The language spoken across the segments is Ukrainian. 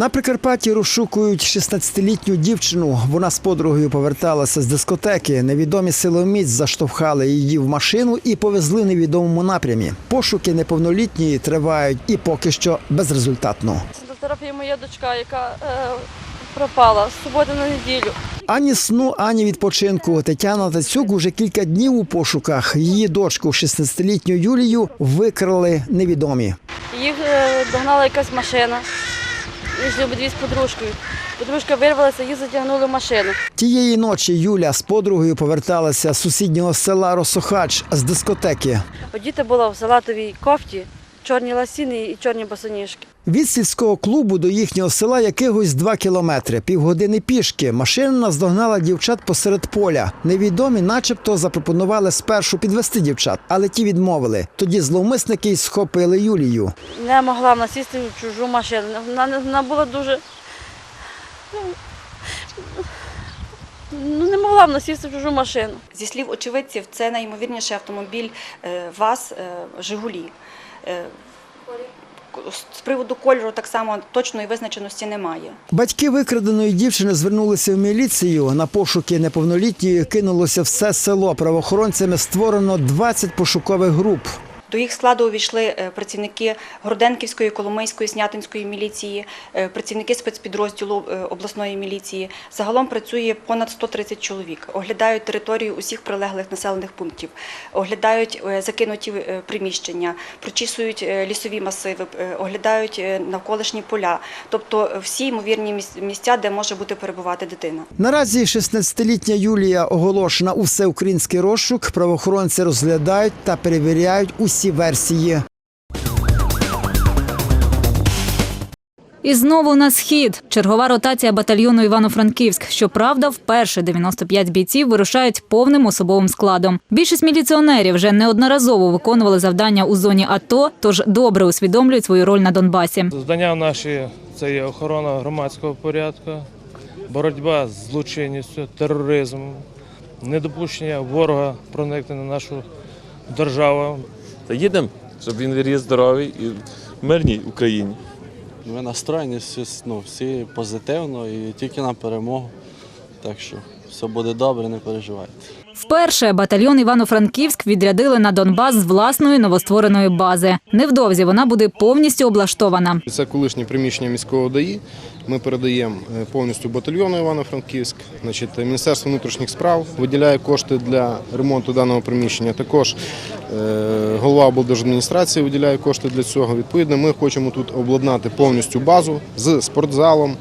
На Прикарпатті розшукують 16-літню дівчину. Вона з подругою поверталася з дискотеки. Невідомі силоміць заштовхали її в машину і повезли невідомому напрямі. Пошуки неповнолітньої тривають і поки що безрезультатно. До терапії моя дочка, яка е, пропала з суботи на неділю. Ані сну, ані відпочинку. Тетяна Тацюк уже кілька днів у пошуках. Її дочку, 16-літню Юлію, викрали невідомі. Їх е, догнала якась машина. Йшли обидві з подружкою. Подружка вирвалася, її затягнули в машину. Тієї ночі Юля з подругою поверталася з сусіднього села Росохач з дискотеки. Діти була в салатовій кофті, чорні ласіни і чорні босоніжки. Від сільського клубу до їхнього села якихось два кілометри, півгодини пішки. Машина наздогнала дівчат посеред поля. Невідомі, начебто, запропонували спершу підвести дівчат, але ті відмовили. Тоді зловмисники й схопили Юлію. Не могла вона сісти в чужу машину. Вона, не- вона була дуже. Ну, не могла вона сісти в чужу машину. Зі слів очевидців, це найімовірніше автомобіль е, ВАЗ е, Жигулі. Е, З приводу кольору так само точної визначеності немає. Батьки викраденої дівчини звернулися в міліцію. На пошуки неповнолітньої кинулося все село. Правоохоронцями створено 20 пошукових груп. До їх складу увійшли е, працівники Городенківської, Коломийської, Снятинської міліції, е, працівники спецпідрозділу е, обласної міліції. Загалом працює понад 130 чоловік. Оглядають територію усіх прилеглих населених пунктів, оглядають закинуті приміщення, прочісують лісові масиви, оглядають навколишні поля, тобто всі ймовірні міс- місця, де може бути перебувати дитина. Наразі 16-літня Юлія оголошена у всеукраїнський розшук. Правоохоронці розглядають та перевіряють усі версії. І знову на схід. Чергова ротація батальйону Івано-Франківськ. Щоправда, вперше 95 бійців вирушають повним особовим складом. Більшість міліціонерів вже неодноразово виконували завдання у зоні АТО, тож добре усвідомлюють свою роль на Донбасі. Завдання наші це є охорона громадського порядку, боротьба з злочинністю, тероризмом, недопущення ворога проникнення на нашу державу. Та їдемо, щоб він виріс здоровий і в мирній Україні. Ми настроєні всі, ну, всі позитивно і тільки на перемогу. Так що все буде добре, не переживайте. Вперше батальйон Івано-Франківськ відрядили на Донбас з власної новоствореної бази. Невдовзі вона буде повністю облаштована. Це колишнє приміщення міського ДАІ. Ми передаємо е, повністю батальйону Івано-Франківськ. Значить, Міністерство внутрішніх справ виділяє кошти для ремонту даного приміщення. Також е, голова облдержадміністрації виділяє кошти для цього. Відповідно, ми хочемо тут обладнати повністю базу з спортзалом.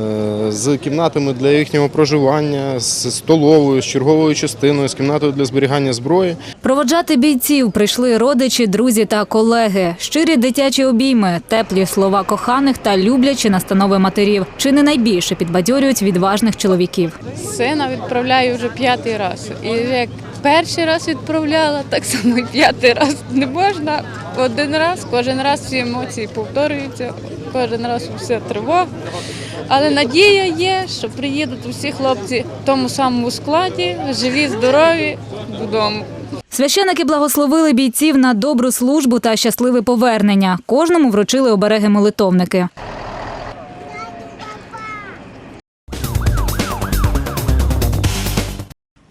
Е, З кімнатами для їхнього проживання, з столовою, з черговою частиною, з кімнатою для зберігання зброї. Проводжати бійців прийшли родичі, друзі та колеги. Щирі дитячі обійми, теплі слова коханих та люблячі настанови матерів. Чи не найбільше підбадьорюють відважних чоловіків. Сина відправляю вже п'ятий раз. І як перший раз відправляла, так само і п'ятий раз. Не можна один раз, кожен раз всі емоції повторюються, кожен раз все тривога. Але надія є, що приїдуть усі хлопці в тому самому складі, живі, здорові додому. Священики благословили бійців на добру службу та щасливе повернення. Кожному вручили обереги молитовники.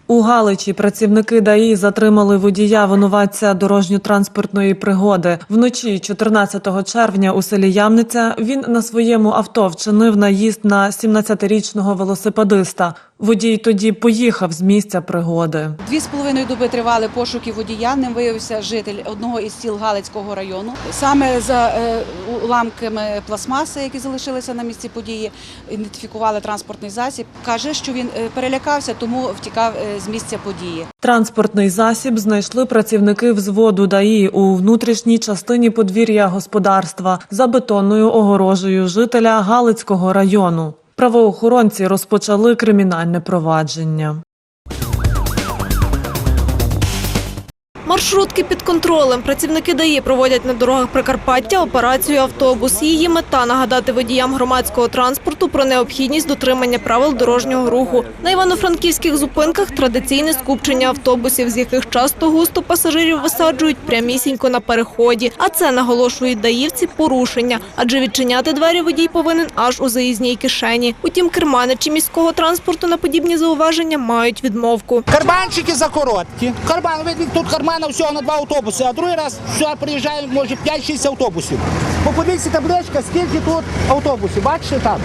У Галичі працівники ДАІ затримали водія винуватця дорожньо-транспортної пригоди. Вночі 14 червня у селі Ямниця він на своєму авто вчинив наїзд на 17-річного велосипедиста. Водій тоді поїхав з місця пригоди. Дві з половиною доби тривали пошуки водія. Ним виявився житель одного із сіл Галицького району. Саме за е, уламками пластмаси, які залишилися на місці події, ідентифікували транспортний засіб. Каже, що він е, перелякався, тому втікав е, з місця події. Транспортний засіб знайшли працівники взводу ДАІ у внутрішній частині подвір'я господарства за бетонною огорожею жителя Галицького району. Правоохоронці розпочали кримінальне провадження. Маршрутки під контролем. Працівники ДАІ проводять на дорогах Прикарпаття операцію «Автобус». Її мета – нагадати водіям громадського транспорту про необхідність дотримання правил дорожнього руху. На івано-франківських зупинках традиційне скупчення автобусів, з яких часто густо пасажирів висаджують прямісінько на переході. А це, наголошують даївці, порушення. Адже відчиняти двері водій повинен аж у заїзній кишені. Утім, керманичі міського транспорту на подібні зауваження мають відмовку. Карманчики за короткі. Карман, тут кармана всього на два автобуси, а другий раз сюди приїжджає, може, 5-6 автобусів. Подивіться табличка, скільки тут автобусів, бачите там?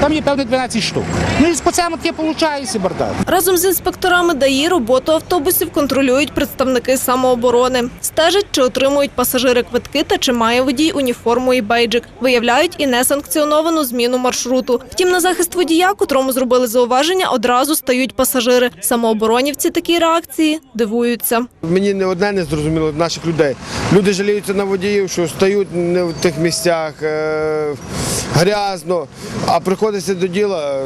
Там є певне 12 штук. Ну і по цьому таке виходить бардак. Разом з інспекторами ДАІ роботу автобусів контролюють представники самооборони. Стежать, чи отримують пасажири квитки та чи має водій уніформу і бейджик. Виявляють і несанкціоновану зміну маршруту. Втім, на захист водія, котрому зробили зауваження, одразу стають пасажири. Самооборонівці такій реакції дивуються. Мені не одне не зрозуміло наших людей. Люди жаліються на водіїв, що стають не в тих місцях е, грязно, а приходиться до діла.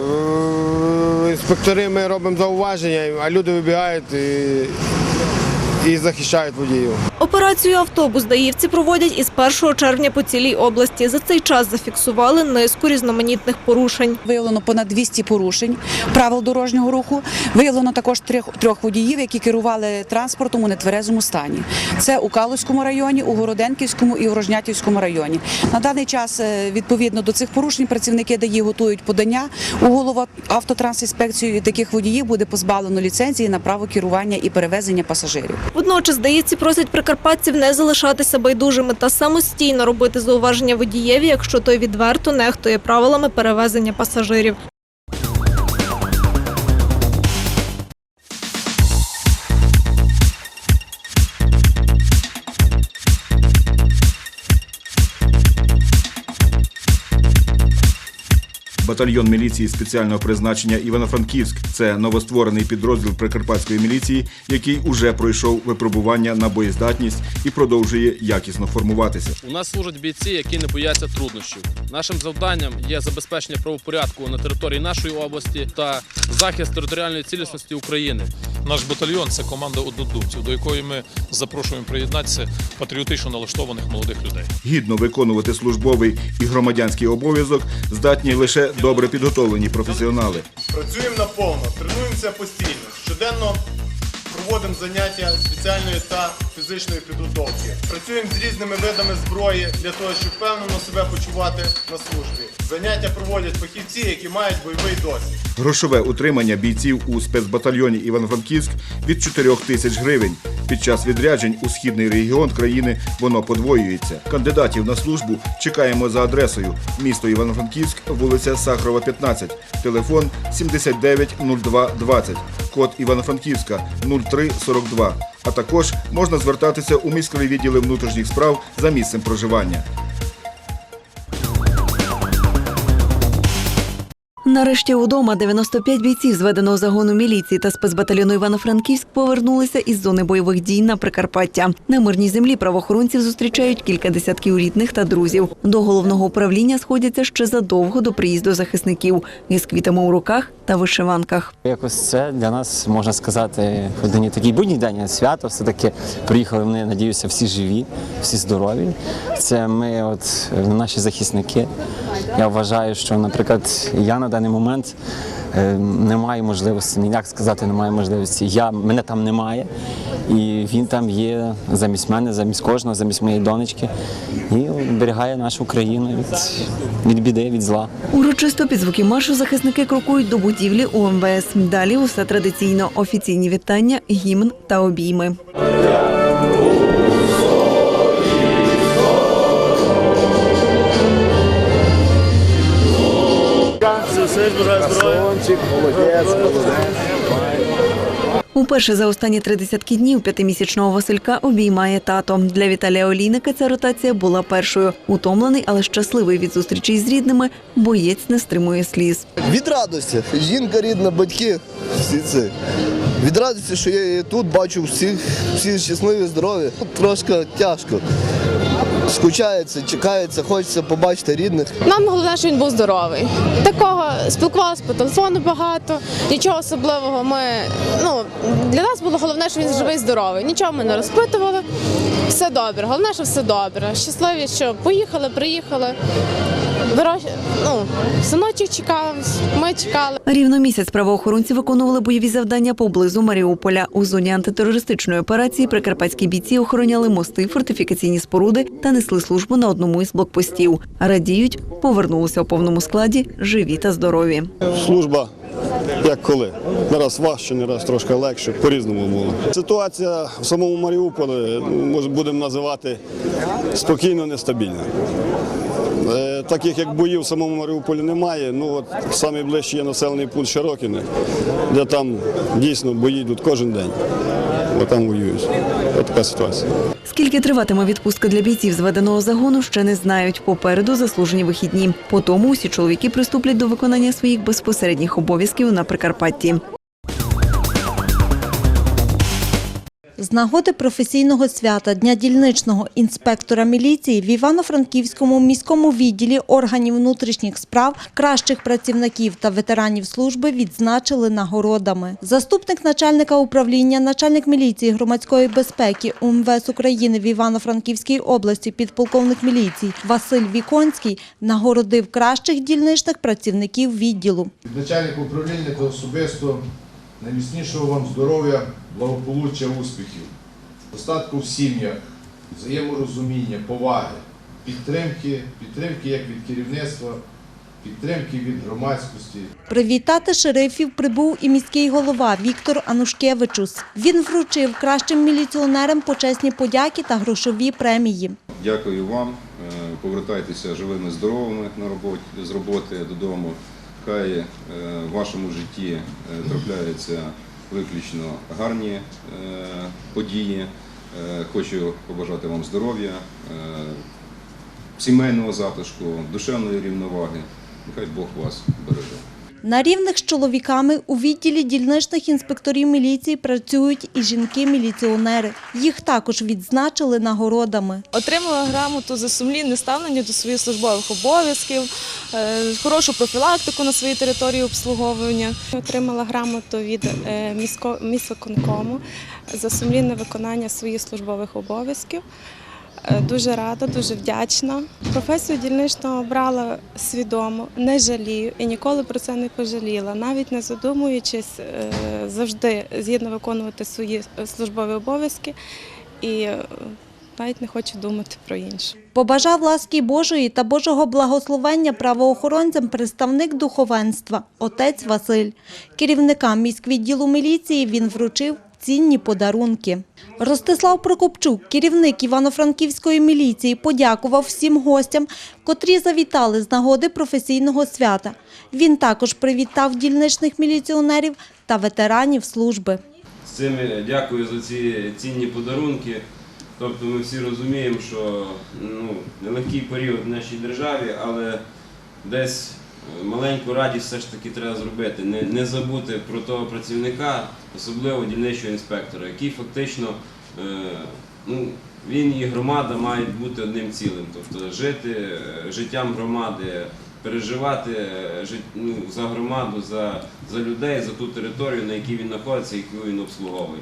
е, інспектори ми робимо зауваження, а люди вибігають і, і захищають водіїв. Операцію автобус даївці проводять із 1 червня по цілій області. За цей час зафіксували низку різноманітних порушень. Виявлено понад 200 порушень правил дорожнього руху. Виявлено також трьох, трьох водіїв, які керували транспортом у нетверезому стані. Це у Калузькому районі, у Городенківському і у Рожнятівському районі. На даний час, е, відповідно до цих порушень, працівники ДАІ готують подання у голову автотрансінспекцію. Таких водіїв буде позбавлено ліцензії на право керування і перевезення пасажирів. Водночас здається, просять прикарпатців не залишатися байдужими та самостійно робити зауваження водієві, якщо той відверто нехтує правилами перевезення пасажирів. Батальйон міліції спеціального призначення Івано-Франківськ це новостворений підрозділ прикарпатської міліції, який уже пройшов випробування на боєздатність і продовжує якісно формуватися. У нас служать бійці, які не бояться труднощів. Нашим завданням є забезпечення правопорядку на території нашої області та захист територіальної цілісності України. Наш батальйон це команда однодумців, до якої ми запрошуємо приєднатися патріотично налаштованих молодих людей. Гідно виконувати службовий і громадянський обов'язок здатні лише добре підготовлені професіонали. Працюємо наповно, тренуємося постійно. Щоденно проводимо заняття спеціальної та фізичної підготовки. Працюємо з різними видами зброї для того, щоб впевнено себе почувати на службі. Заняття проводять фахівці, які мають бойовий досвід. Грошове утримання бійців у спецбатальйоні Івано-Франківськ від 4 тисяч гривень. Під час відряджень у східний регіон країни воно подвоюється. Кандидатів на службу чекаємо за адресою місто Івано-Франківськ, вулиця Сахарова, 15, телефон 790220, код Івано-Франківська 0342. А також можна звертатися у міськові відділи внутрішніх справ за місцем проживання. Нарешті удома 95 бійців зведеного загону міліції та спецбатальйону Івано-Франківськ повернулися із зони бойових дій на Прикарпаття. На мирній землі правоохоронців зустрічають кілька десятків рідних та друзів. До головного управління сходяться ще задовго до приїзду захисників із квітами у руках та вишиванках. Якось це для нас можна сказати один такий будній день свято. Все таки приїхали вони, надіюся, всі живі, всі здорові. Це ми, от наші захисники. Я вважаю, що, наприклад, я на даний момент е, не маю можливості, ніяк сказати, не маю можливості. Я мене там немає, і він там є замість мене, замість кожного, замість моєї донечки, і оберігає нашу країну від, від біди, від зла. Урочисто під звуки маршу захисники крокують до будівлі УМВС. Далі усе традиційно офіційні вітання, гімн та обійми. Уперше за останні три десятки днів п'ятимісячного Василька обіймає тато. Для Віталія Олійника ця ротація була першою. Утомлений, але щасливий від зустрічей з рідними, боєць не стримує сліз. Від радості. Жінка рідна, батьки, всі це. Від радості, що я її тут бачу всіх, всі щасливі, здорові. Трошки тяжко. Скучається, чекається, хочеться побачити рідних. Нам головне, що він був здоровий. Такого спілкувалися по телефону багато, нічого особливого. Ми ну для нас було головне, що він живий, здоровий. Нічого ми не розпитували. Все добре. Головне, що все добре. Щасливі, що поїхали, приїхали. Ну, синочок чекав, ми чекали. Рівно місяць правоохоронці виконували бойові завдання поблизу Маріуполя. У зоні антитерористичної операції прикарпатські бійці охороняли мости, фортифікаційні споруди та несли службу на одному із блокпостів. Радіють, повернулися у повному складі, живі та здорові. Служба як коли. Нараз важче, не раз трошки легше, по-різному було. Ситуація в самому Маріуполі, будемо називати спокійно, нестабільна. Е, Таких як боїв в самому Маріуполі немає. Ну от найближчий є населений пункт Широкіне, де там дійсно бої йдуть кожен день. Бо там воюють. Ось така ситуація. Скільки триватиме відпустка для бійців зведеного загону, ще не знають. Попереду заслужені вихідні. По тому усі чоловіки приступлять до виконання своїх безпосередніх обов'язків на Прикарпатті. З нагоди професійного свята Дня дільничного інспектора міліції в Івано-Франківському міському відділі органів внутрішніх справ кращих працівників та ветеранів служби відзначили нагородами. Заступник начальника управління, начальник міліції громадської безпеки УМВС України в Івано-Франківській області, підполковник міліції Василь Віконський нагородив кращих дільничних працівників відділу. Від начальника управління особисто найміцнішого вам здоров'я, благополуччя, успіхів, достатку в сім'ях, взаєморозуміння, поваги, підтримки, підтримки як від керівництва, підтримки від громадськості. Привітати шерифів прибув і міський голова Віктор Анушкевичус. Він вручив кращим міліціонерам почесні подяки та грошові премії. Дякую вам. Е, Повертайтеся живими, здоровими на роботі з роботи додому. Хай е, в вашому житті е, трапляються виключно гарні е, події. Е, Хочу побажати вам здоров'я, сімейного затишку, душевної рівноваги. Нехай Бог вас береже. На рівних з чоловіками у відділі дільничних інспекторів міліції працюють і жінки-міліціонери. Їх також відзначили нагородами. Отримала грамоту за сумлінне ставлення до своїх службових обов'язків, е, хорошу профілактику на своїй території обслуговування. Отримала грамоту від е, місько- міськвиконкому за сумлінне виконання своїх службових обов'язків. Е, Дуже рада, дуже вдячна. Професію дільничного обрала свідомо, не жалію і ніколи про це не пожаліла, навіть не задумуючись, е, завжди згідно виконувати свої службові обов'язки і е, навіть не хочу думати про інше. Побажав ласки Божої та Божого благословення правоохоронцям представник духовенства отець Василь. Керівникам міськвідділу міліції він вручив цінні подарунки. Ростислав Прокопчук, керівник Івано-Франківської міліції, подякував всім гостям, котрі завітали з нагоди професійного свята. Він також привітав дільничних міліціонерів та ветеранів служби. Цим е, дякую за ці цінні подарунки. Тобто ми всі розуміємо, що ну, нелегкий період в нашій державі, але десь маленьку радість все ж таки треба зробити. Не, не забути про того працівника, особливо дільничого інспектора, який фактично е, ну, він і громада мають бути одним цілим. Тобто жити е, життям громади, переживати е, ну, за громаду, за, за людей, за ту територію, на якій він знаходиться, яку він обслуговує.